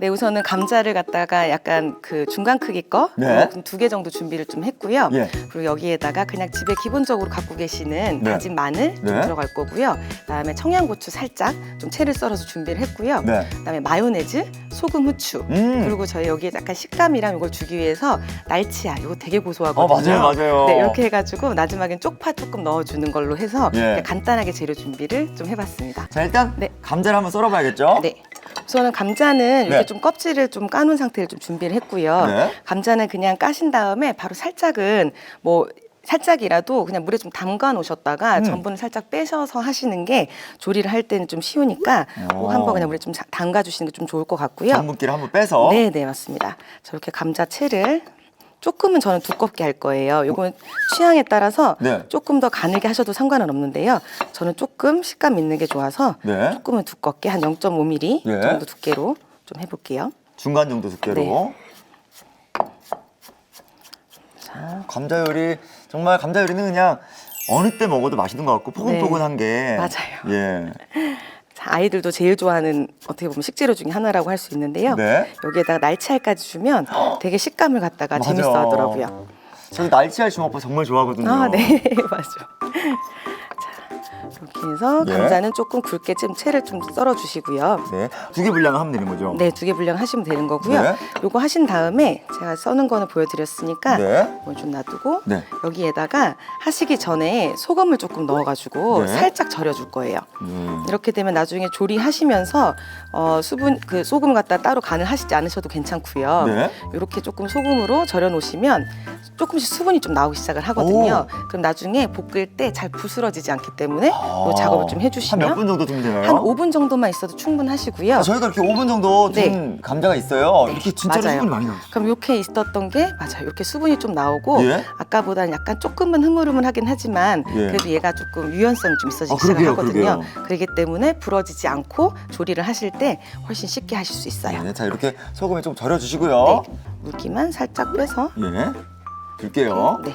네, 우선은 감자를 갖다가 약간 그 중간 크기 거 네. 두 개 정도 준비를 좀 했고요. 예. 그리고 여기에다가 그냥 집에 기본적으로 갖고 계시는 네. 다진 마늘 좀 네. 들어갈 거고요. 그다음에 청양고추 살짝 좀 채를 썰어서 준비를 했고요. 네. 그다음에 마요네즈, 소금, 후추. 음. 그리고 저희 여기에 약간 식감이랑 이걸 주기 위해서 날치알 이거 되게 어, 고소하거든요. 맞아요, 맞아요. 네, 이렇게 해가지고 마지막엔 쪽파 조금 넣어주는 걸로 해서 예. 간단하게 재료 준비를 좀 해봤습니다. 자, 일단 네. 감자를 한번 썰어봐야겠죠? 네. 우선은 감자는 이렇게 네. 좀 껍질을 좀 까놓은 상태를 좀 준비를 했고요. 네. 감자는 그냥 까신 다음에 바로 살짝은 뭐 살짝이라도 그냥 물에 좀 담가 놓으셨다가 음. 전분을 살짝 빼셔서 하시는 게 조리를 할 때는 좀 쉬우니까 꼭 오. 한번 그냥 물에 좀 자- 담가 주시는 게 좀 좋을 것 같고요. 전분기를 한번 빼서. 네, 네, 맞습니다. 저렇게 감자채를 조금은 저는 두껍게 할 거예요. 요건 취향에 따라서 네. 조금 더 가늘게 하셔도 상관은 없는데요. 저는 조금 식감 있는 게 좋아서 네. 조금은 두껍게 한 0.5mm 네. 정도 두께로 좀 해볼게요. 중간 정도 두께로. 네. 어, 감자 요리 정말 감자 요리는 그냥 어느 때 먹어도 맛있는 것 같고 포근포근한 게 네. 맞아요. 예. 자, 아이들도 제일 좋아하는 어떻게 보면 식재료 중에 하나라고 할 수 있는데요. 네. 여기에다가 날치알까지 주면 되게 식감을 갖다가 맞아. 재밌어 하더라고요. 저희 날치알 주먹밥 정말 좋아하거든요. 아, 네, 맞아. 자, 이렇게 해서 예. 감자는 조금 굵게 좀 채를 좀 썰어 주시고요. 네. 두 개 분량을 하면 되는 거죠? 네, 두 개 분량 하시면 되는 거고요. 네. 요거 하신 다음에 제가 써는 거는 보여드렸으니까 네. 이걸 좀 놔두고 네. 여기에다가 하시기 전에 소금을 조금 넣어가지고 네. 살짝 절여줄 거예요. 음. 이렇게 되면 나중에 조리하시면서 어, 수분 그 소금 갖다 따로 간을 하시지 않으셔도 괜찮고요. 네. 이렇게 조금 소금으로 절여 놓으시면 조금씩 수분이 좀 나오기 시작을 하거든요. 그럼 나중에 볶을 때 잘 부스러지지 않기 때문에 이 작업을 좀한몇 해주시면 분 정도 두면 되나요? 한 5분 정도만 있어도 충분하시고요. 아, 저희가 이렇게 5분 정도 둔 감자가 있어요. 네, 이렇게 진짜로 맞아요. 수분이 많이 나와요. 그럼 이렇게 있었던 게 맞아요. 이렇게 수분이 좀 나오고 예? 아까보다는 약간 조금은 흐물흐물하긴 하지만 예. 그래도 얘가 조금 유연성이 좀 있어지기 아, 그러게요, 시작하거든요. 그러게요. 그렇기 때문에 부러지지 않고 조리를 하실 때 훨씬 쉽게 하실 수 있어요. 네, 자 이렇게 소금에 좀 절여주시고요. 네. 물기만 살짝 빼서 예. 줄게요. 네.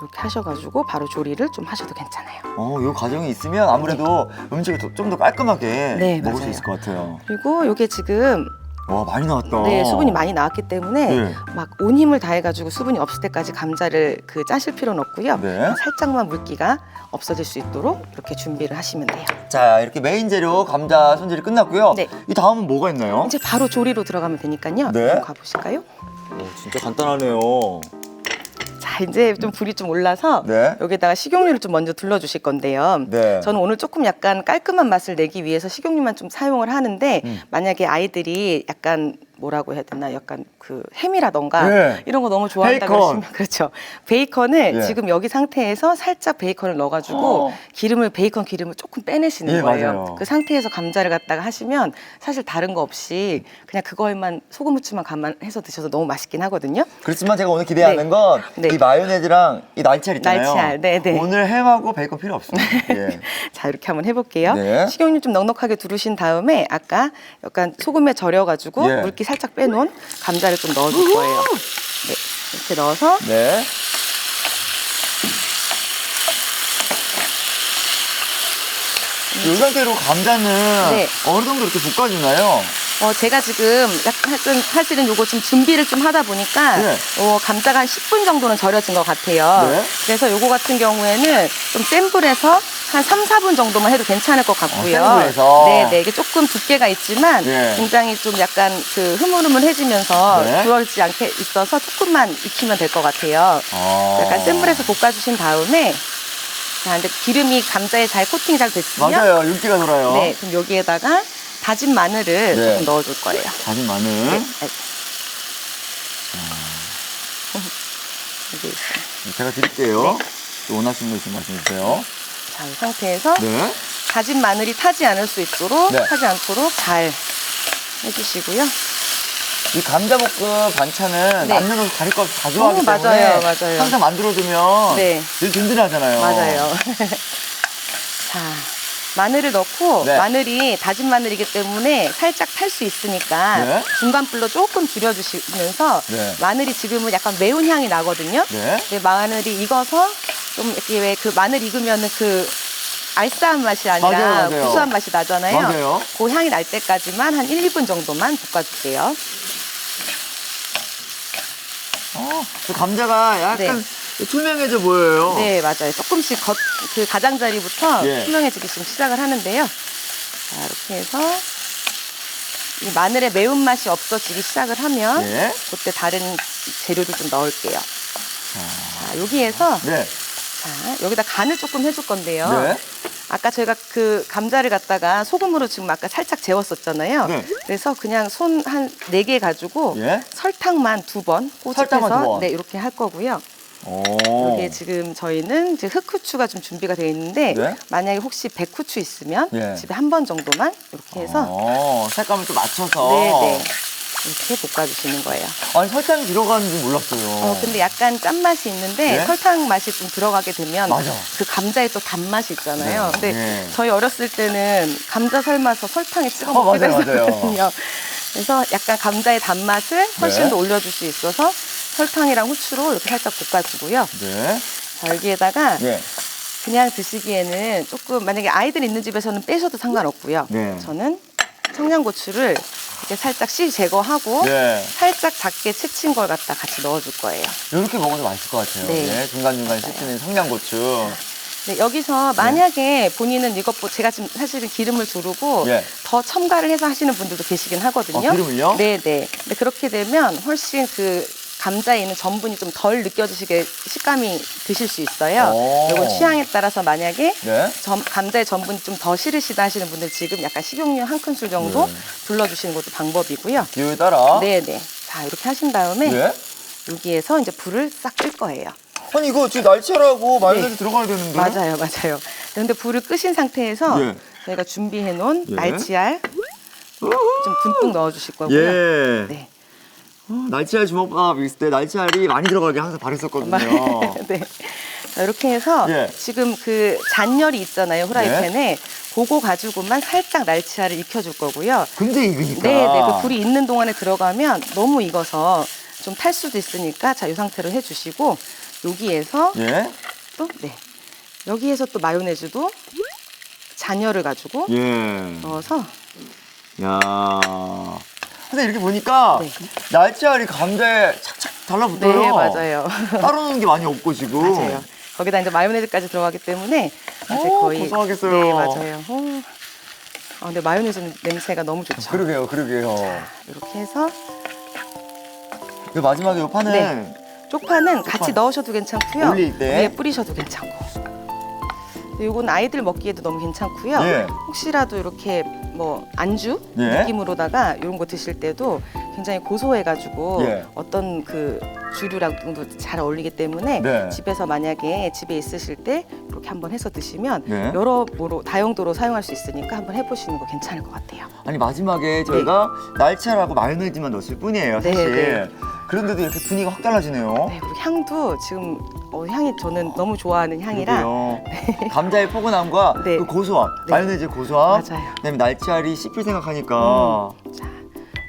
이렇게 하셔가지고 바로 조리를 좀 하셔도 괜찮아요. 어, 이 과정이 있으면 아무래도 음식을 좀 더 깔끔하게 네, 먹을 수 맞아요. 있을 것 같아요. 그리고 이게 지금 와, 많이 나왔다. 네, 수분이 많이 나왔기 때문에 네. 막 온 힘을 다해가지고 수분이 없을 때까지 감자를 그 짜실 필요는 없고요. 네. 살짝만 물기가 없어질 수 있도록 이렇게 준비를 하시면 돼요. 자, 이렇게 메인 재료 감자 손질이 끝났고요. 네. 이 다음은 뭐가 있나요? 이제 바로 조리로 들어가면 되니까요. 네. 한번 가보실까요? 오, 진짜 간단하네요. 자, 이제 좀 불이 좀 올라서 네. 여기다가 식용유를 좀 먼저 둘러주실 건데요. 네. 저는 오늘 조금 약간 깔끔한 맛을 내기 위해서 식용유만 좀 사용을 하는데 음. 만약에 아이들이 약간 뭐라고 해야 되나 약간 그 햄이라던가 네. 이런 거 너무 좋아한다 베이컨. 그러시면 그렇죠 베이컨을 예. 지금 여기 상태에서 살짝 베이컨을 넣어가지고 어. 기름을 베이컨 기름을 조금 빼내시는 예, 거예요 맞아요. 그 상태에서 감자를 갖다가 하시면 사실 다른 거 없이 그냥 그거에만 소금 후추만 감안해서 드셔도 너무 맛있긴 하거든요 그렇지만 제가 오늘 기대하는 네. 건 이 네. 마요네즈랑 이 날치알 있잖아요. 날치알, 네, 네. 오늘 햄하고 베이컨 필요 없습니다. 예. 자 이렇게 한번 해볼게요. 네. 식용유 좀 넉넉하게 두르신 다음에 아까 약간 소금에 절여가지고 예. 물기 살짝 빼놓은 감자를 좀 넣어줄 거예요. 네, 이렇게 넣어서 네. 이 상태로 감자는 네. 어느 정도 이렇게 볶아주나요? 어, 제가 지금 약간 사실은 요거 좀 준비를 좀 하다 보니까 네. 어, 감자가 한 10분 정도는 절여진 것 같아요. 네. 그래서 요거 같은 경우에는 좀 센 불에서 한 3, 4분 정도만 해도 괜찮을 것 같고요. 어, 센 불에서? 네, 네. 이게 조금 두께가 있지만 네. 굉장히 좀 약간 그 흐물흐물해지면서 네. 부러지지 않게 있어서 조금만 익히면 될 것 같아요. 어. 약간 센 불에서 볶아주신 다음에 자, 이제 기름이 감자에 잘 코팅이 잘 됐으면 맞아요. 윤기가 돌아요. 네, 그럼 여기에다가 다진 마늘을 네. 조금 넣어줄 거예요. 다진 마늘. 네. 있어요. 제가 드릴게요. 네. 또 원하시는 거 있으면 말씀해 주세요. 자, 이 상태에서 네. 다진 마늘이 타지 않을 수 있도록 네. 타지 않도록 잘 해주시고요. 이 감자볶음 반찬은 네. 남녀노소 가릴 거 없이 다 좋아하기 어, 때문에 맞아요, 맞아요. 항상 만들어두면 네. 늘 든든하잖아요. 맞아요. 자, 마늘을 넣고 네. 마늘이 다진 마늘이기 때문에 살짝 탈 수 있으니까 네. 중간 불로 조금 줄여주시면서 네. 마늘이 지금은 약간 매운 향이 나거든요. 네. 근데 마늘이 익어서 좀 이렇게 왜 그 마늘 익으면은 그 알싸한 맛이 아니라 맞아요, 맞아요. 구수한 맛이 나잖아요. 맞아요. 그 향이 날 때까지만 한 1, 2분 정도만 볶아줄게요. 어, 그 감자가 약간 투명해져 보여요. 네, 맞아요. 조금씩 겉, 그 가장자리부터 예. 투명해지기 좀 시작을 하는데요. 자, 이렇게 해서 이 마늘의 매운맛이 없어지기 시작을 하면 예. 그때 다른 재료를 좀 넣을게요. 자, 여기에서 네. 자, 여기다 간을 조금 해줄 건데요. 네. 아까 저희가 그 감자를 갖다가 소금으로 지금 아까 살짝 재웠었잖아요. 네. 그래서 그냥 손 한 네 개 가지고 예. 설탕만 두 번 설탕만 두 꼬집해서 번. 네 이렇게 할 거고요. 오. 여기에 지금 저희는 이제 흑후추가 좀 준비가 되어 있는데 네. 만약에 혹시 백후추 있으면 예. 집에 한 번 정도만 이렇게 해서 어, 색감을 좀 맞춰서. 네 네 이렇게 볶아주시는 거예요. 아니 설탕이 들어가는 줄 몰랐어요. 어 근데 약간 짠 맛이 있는데 네? 설탕 맛이 좀 들어가게 되면 맞아. 그 감자에 또 단맛이 있잖아요. 네. 근데 네. 저희 어렸을 때는 감자 삶아서 설탕에 찍어 어, 먹기도 맞아요, 맞아요. 했었거든요. 그래서 약간 감자의 단맛을 훨씬 네. 더 올려줄 수 있어서 설탕이랑 후추로 이렇게 살짝 볶아주고요. 네. 자, 여기에다가 네. 그냥 드시기에는 조금 만약에 아이들 있는 집에서는 빼셔도 상관없고요. 네. 저는 청양고추를 이렇게 살짝 씨 제거하고 네. 살짝 작게 채친 걸 갖다 같이 넣어줄 거예요. 이렇게 먹어도 맛있을 것 같아요. 네. 네. 중간중간 씻는 청양고추. 네, 여기서 만약에 본인은 이것보 제가 지금 사실은 기름을 두르고 예. 더 첨가를 해서 하시는 분들도 계시긴 하거든요. 아, 기름을요? 네, 네. 근데 그렇게 되면 훨씬 그 감자에 있는 전분이 좀 덜 느껴지시게 식감이 드실 수 있어요. 오. 이건 취향에 따라서 만약에 네. 점- 감자의 전분이 좀 더 싫으시다 하시는 분들 지금 약간 식용유 한 큰술 정도 네. 둘러주시는 것도 방법이고요. 기호에 따라. 네, 네. 자, 이렇게 하신 다음에 네. 여기에서 이제 불을 싹 끌 거예요. 아니 이거 지금 날치알하고 마요네즈 네. 들어가야 되는데. 맞아요, 맞아요. 근데 불을 끄신 상태에서 예. 저희가 준비해 놓은 예. 날치알 좀 듬뿍 넣어 주실 거고요. 예. 네. 어, 날치알 주먹밥 있을 때 날치알이 많이 들어가게 항상 바랬었거든요. 네. 자, 이렇게 해서 예. 지금 그 잔열이 있잖아요, 후라이팬에. 그거 가지고만 살짝 날치알을 익혀줄 거고요. 근데 익으니까. 네, 네. 그 불이 있는 동안에 들어가면 너무 익어서 좀 탈 수도 있으니까 자, 이 상태로 해주시고 여기에서 예. 또 네. 여기에서 또 마요네즈도 잔열을 가지고 예. 넣어서 야. 근데 이렇게 보니까 네. 날치알이 감자에 착착 달라붙어요. 네, 맞아요. 따로 넣는 게 많이 없고 지금. 맞아요. 거기다 이제 마요네즈까지 들어가기 때문에 이제 오, 거의 고소하겠어요. 네, 맞아요. 오. 아, 근데 마요네즈 냄새가 너무 좋죠. 그러게요, 그러게요. 이렇게 해서 그 마지막에 요 판은 네. 쪽파는 같이 넣으셔도 괜찮고요. 올릴 때. 위에 뿌리셔도 괜찮고. 이건 아이들 먹기에도 너무 괜찮고요. 예. 혹시라도 이렇게 뭐 안주 예. 느낌으로다가 이런 거 드실 때도 굉장히 고소해가지고 예. 어떤 그 주류랑도 잘 어울리기 때문에 네. 집에서 만약에 집에 있으실 때 이렇게 한번 해서 드시면 네. 여러모로 다용도로 사용할 수 있으니까 한번 해보시는 거 괜찮을 것 같아요. 아니 마지막에 저희가 날치알하고 마요네즈만 넣었을 뿐이에요, 네, 사실. 네. 그런데도 이렇게 분위기가 확 달라지네요. 네, 그리고 향도 지금 어, 향이 저는 너무 좋아하는 향이라 그러게요. 감자의 포근함과 네. 그 고소함, 네. 마요네즈의 고소함, 맞아요. 그다음에 날치알이 씹힐 생각하니까 자,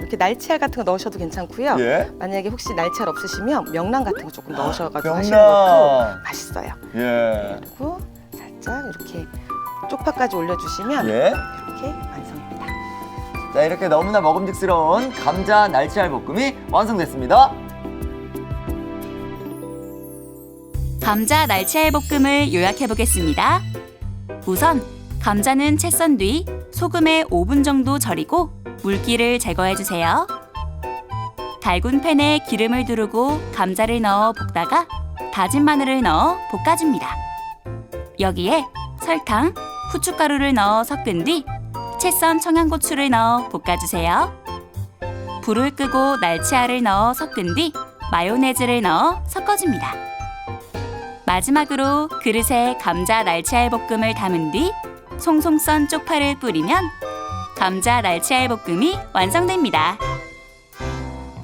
이렇게 날치알 같은 거 넣으셔도 괜찮고요. 예, 만약에 혹시 날치알 없으시면 명란 같은 거 조금 넣으셔가지고. 하시는 것도 맛있어요. 예, 그리고 살짝 이렇게 쪽파까지 올려주시면 예. 이렇게 완성입니다. 자 이렇게 너무나 먹음직스러운 감자 날치알 볶음이 완성됐습니다. 감자 날치알 볶음을 요약해 보겠습니다. 우선 감자는 채 썬 뒤 소금에 5분 정도 절이고 물기를 제거해 주세요. 달군 팬에 기름을 두르고 감자를 넣어 볶다가 다진 마늘을 넣어 볶아줍니다. 여기에 설탕, 후춧가루를 넣어 섞은 뒤 채썬 청양고추를 넣어 볶아주세요. 불을 끄고 날치알을 넣어 섞은 뒤 마요네즈를 넣어 섞어줍니다. 마지막으로 그릇에 감자 날치알 볶음을 담은 뒤 송송 썬 쪽파를 뿌리면 감자 날치알 볶음이 완성됩니다.